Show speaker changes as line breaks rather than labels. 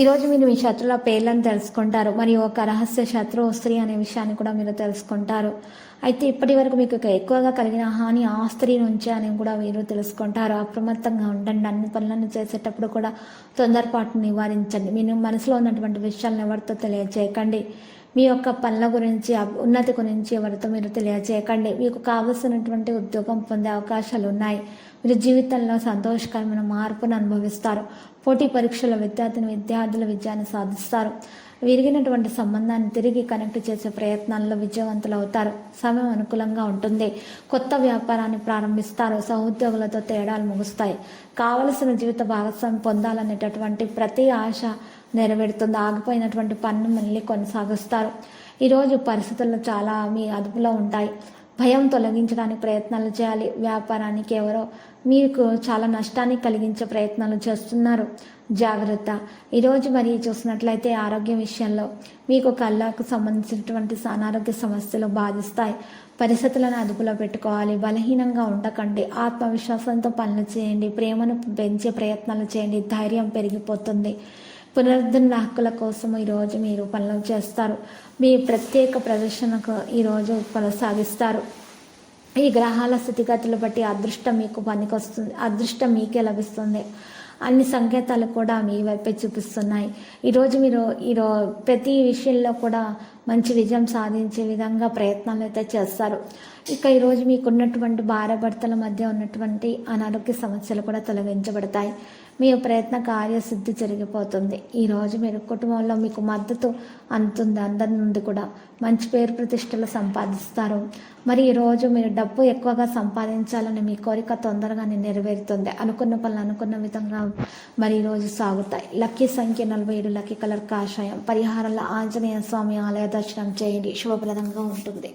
ఈరోజు మీరు మీ శత్రుల పేర్లను తెలుసుకుంటారు మరియు ఒక రహస్య శత్రువు స్త్రీ అనే విషయాన్ని కూడా మీరు తెలుసుకుంటారు. అయితే ఇప్పటి వరకు మీకు ఎక్కువగా కలిగిన హాని ఆ స్త్రీ నుంచే అని కూడా మీరు తెలుసుకుంటారు. అప్రమత్తంగా ఉండండి. అన్ని పనులను చేసేటప్పుడు కూడా తొందరపాటు నివారించండి. మీ మనసులో ఉన్నటువంటి విషయాలను ఎవరితో తెలియజేయకండి మీ యొక్క పనుల గురించి ఉన్నతి గురించి ఎవరితో మీరు తెలియజేయకండి మీకు కావలసినటువంటి ఉద్యోగం పొందే అవకాశాలు ఉన్నాయి. మీరు జీవితంలో సంతోషకరమైన మార్పును అనుభవిస్తారు. పోటీ పరీక్షల విద్యార్థిని విద్యార్థుల విజయాన్ని సాధిస్తారు. విరిగినటువంటి సంబంధాన్ని తిరిగి కనెక్ట్ చేసే ప్రయత్నాల్లో విజయవంతులు అవుతారు. సమయం అనుకూలంగా ఉంటుంది. కొత్త వ్యాపారాన్ని ప్రారంభిస్తారు. సహోద్యోగులతో తేడాలు ముగుస్తాయి. కావలసిన జీవిత భాగస్వామి పొందాలనేటటువంటి ప్రతి ఆశ నెరవేరుతుంది. ఆగిపోయినటువంటి పన్ను మళ్ళీ కొనసాగిస్తారు. ఈరోజు పరిస్థితులు చాలా మీ అదుపులో ఉంటాయి. భయం తొలగించడానికి ప్రయత్నాలు చేయాలి. వ్యాపారానికి ఎవరో మీకు చాలా నష్టాన్ని కలిగించే ప్రయత్నాలు చేస్తున్నారు. జాగ్రత్త. ఈరోజు మరి చూసినట్లయితే ఆరోగ్య విషయంలో మీకు కళ్ళకు సంబంధించినటువంటి అనారోగ్య సమస్యలు బాధిస్తాయి. పరిస్థితులను అదుపులో పెట్టుకోవాలి. బలహీనంగా ఉండకండి. ఆత్మవిశ్వాసంతో పనులు చేయండి. ప్రేమను పెంచే ప్రయత్నాలు చేయండి. ధైర్యం పెరిగిపోతుంది. పునరుద్ధరణ హక్కుల కోసం ఈరోజు మీరు పనులు చేస్తారు. మీ ప్రత్యేక ప్రదర్శనకు ఈరోజు కొనసాగిస్తారు. ఈ గ్రహాల స్థితిగతులు బట్టి అదృష్టం మీకు పనికొస్తుంది. అదృష్టం మీకే లభిస్తుంది. అన్ని సంకేతాలు కూడా మీ వైపే చూపిస్తున్నాయి. ఈరోజు మీరు ఈరో ప్రతి విషయంలో కూడా మంచి విజయం సాధించే విధంగా ప్రయత్నాలు అయితే చేస్తారు. ఇక ఈరోజు మీకున్నటువంటి భార్య భర్తల మధ్య ఉన్నటువంటి అనారోగ్య సమస్యలు కూడా తొలగించబడతాయి. మీ ప్రయత్న కార్యసిద్ధి జరిగిపోతుంది. ఈరోజు మీరు కుటుంబంలో మీకు మద్దతు అందుతుంది. అందరి నుండి కూడా మంచి పేరు ప్రతిష్టలు సంపాదిస్తారు. మరి ఈరోజు మీరు డబ్బు ఎక్కువగా సంపాదించాలని మీ కోరిక తొందరగానే నెరవేరుతుంది. అనుకున్న పనులు అనుకున్న విధంగా మరి ఈరోజు సాగుతాయి. లక్కీ సంఖ్య నలభై ఏడు లక్కీ కలర్ కాషాయం పరిహారంలో ఆంజనేయ స్వామి ఆలయ దర్శనం చేయండి. శుభప్రదంగా ఉంటుంది.